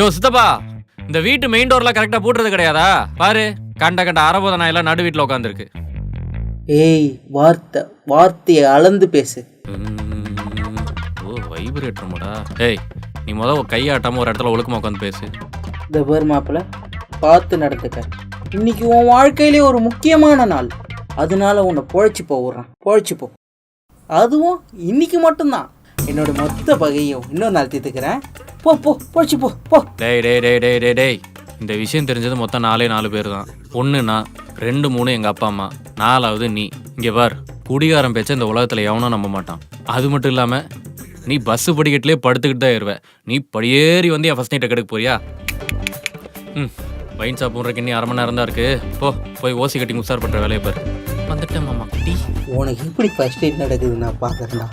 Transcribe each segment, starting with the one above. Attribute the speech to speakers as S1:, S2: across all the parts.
S1: யோ சித்தப்பா இந்த வீட்டு மெயின் டோர்ல கரெக்டா பூட்டுறது கிடையாதா? பாரு கண்ட கண்ட அரபோத நாயெல்லாம் நடு வீட்டில் உட்காந்துருக்கு
S2: ஏய் வார்த்தை வார்த்தையை அளந்து பேசு.
S1: ஓ வைப்ரேட்டர் ஏய் நீ முத கையாட்டாம ஒரு இடத்துல ஒழுக்கமா உட்காந்து பேசு.
S2: இந்த பேர் மாப்பிள்ள பார்த்து நடந்துக்க. இன்னைக்கு உன் வாழ்க்கையிலே ஒரு முக்கியமான நாள். அதனால உன்னை பொழைச்சி போ விட்றான் பொழைச்சி போ. அதுவும் இன்னைக்கு மட்டும்தான். என்னோட மொத்த பகையும் இன்னொரு நாள் தீர்த்துக்கிறேன். போ போ பொழைச்சி போ போ.
S1: டேய் டேய் டேய் டேய் டேய் டேய். இந்த விஷயம் தெரிஞ்சது மொத்தம் நாலே நாலு பேர் தான். ஒன்று நான் ரெண்டு மூணு எங்கள் அப்பா அம்மா. நாலாவது நீ. இங்கே பார் குடிகாரன் பேச்ச இந்த உலகத்தில் எவனும் நம்ப மாட்டான். அது மட்டும் இல்லாமல் நீ பஸ்ஸு படிக்கட்டிலே படுத்துக்கிட்டு தான் ஏறுவ. நீ படியேறி வந்து என் ஃபஸ்ட் நைட்டை கெடுக்க போறியா? ம் வைன் ஷாப் போடுறதுக்கு இன்னும் அரை மணி நேரம் தான் இருக்கு. போ போய் ஓசி கட்டி உசார் பண்ணுற வேலையை பாரு. வந்துட்டேன் மாமா. குட்டி
S2: உனக்கு எப்படி ஃபர்ஸ்ட் எய்ட் நடக்குது நான் பார்க்குறேன்டா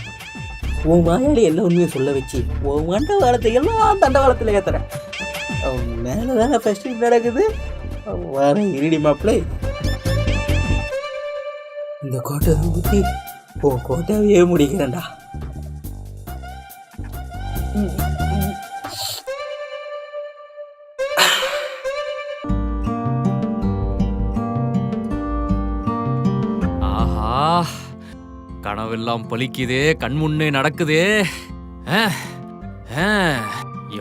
S2: உன் வாயாடி எல்லா உண்மையும் சொல்ல வச்சு உன் மண்ட வாரத்தை எல்லாம் தண்டவாளத்தில் ஏற்றுறேன் மேலே தானே ஃபர்ஸ்ட் நடக்குது. வர இருடி மாப்பிள்ளை. இந்த கோட்டை ஊற்றி உன் கோட்டையே முடிக்கிறேன்டா.
S1: கனவெல்லாம் பலிக்குதே கண் முன்னே நடக்குதே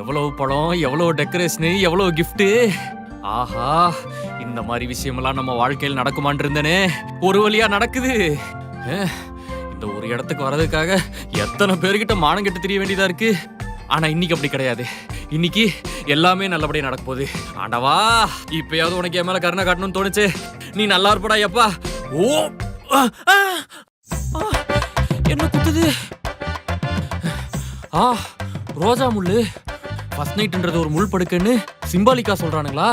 S1: எவ்வளவு பழம் எவ்வளவு டெக்கரேஷனு எவ்வளவு கிஃப்ட்டு ஆஹா இந்த மாதிரி விஷயமெல்லாம் நம்ம வாழ்க்கையில் நடக்குமான் இருந்தனே. ஒரு வழியா நடக்குது. இந்த ஒரு இடத்துக்கு வர்றதுக்காக எத்தனை பேர்கிட்ட மானம் கெட்டு தெரிய வேண்டியதா இருக்கு. ஆனா இன்னைக்கு அப்படி கிடையாது. இன்னைக்கு எல்லாமே நல்லபடியா நடக்க போகுது. ஆண்டவா இப்பயாவது உனக்கு என் மேல கருணை காட்டணும்னு தோணுச்சு. நீ நல்லா இருப்படா எப்பா ஓ ஆ, என்ன ஆ ரோஜா முள்ளு ஃபர்ஸ்ட் நைட்ன்றது ஒரு முள் படுக்குன்னு சிம்பாலிக்கா சொல்றானுங்களா?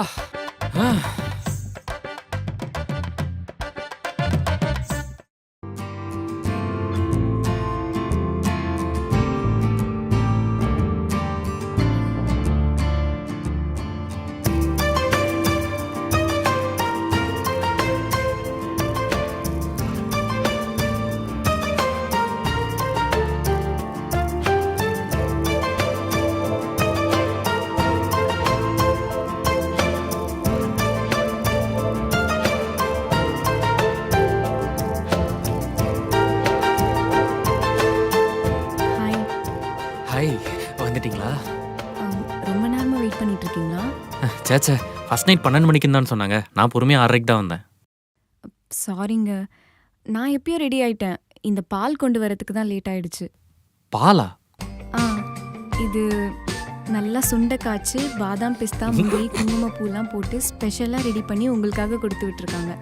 S3: ஹாய்
S1: வந்துட்டீங்களா?
S3: ரொம்ப நேரமா வெயிட் பண்ணிட்டு இருக்கீங்களா
S1: சேச்சே ஃபர்ஸ்ட் நைட் பன்னெண்டு மணிக்குன்னு தான் சொன்னாங்க. நான் பொறுமையாக ஆறரைக்கு தான் வந்தேன்.
S3: சாரிங்க நான் எப்பயோ ரெடி ஆயிட்டேன். இந்த பால் கொண்டு வரதுக்கு தான் லேட் ஆயிடுச்சு.
S1: பாலா?
S3: ஆ இது நல்லா சுண்டை காய்ச்சி பாதாம் பிஸ்தா முந்திரி குங்குமப்பூலாம் போட்டு ஸ்பெஷலாக ரெடி பண்ணி உங்களுக்காக கொடுத்து விட்டுருக்காங்க.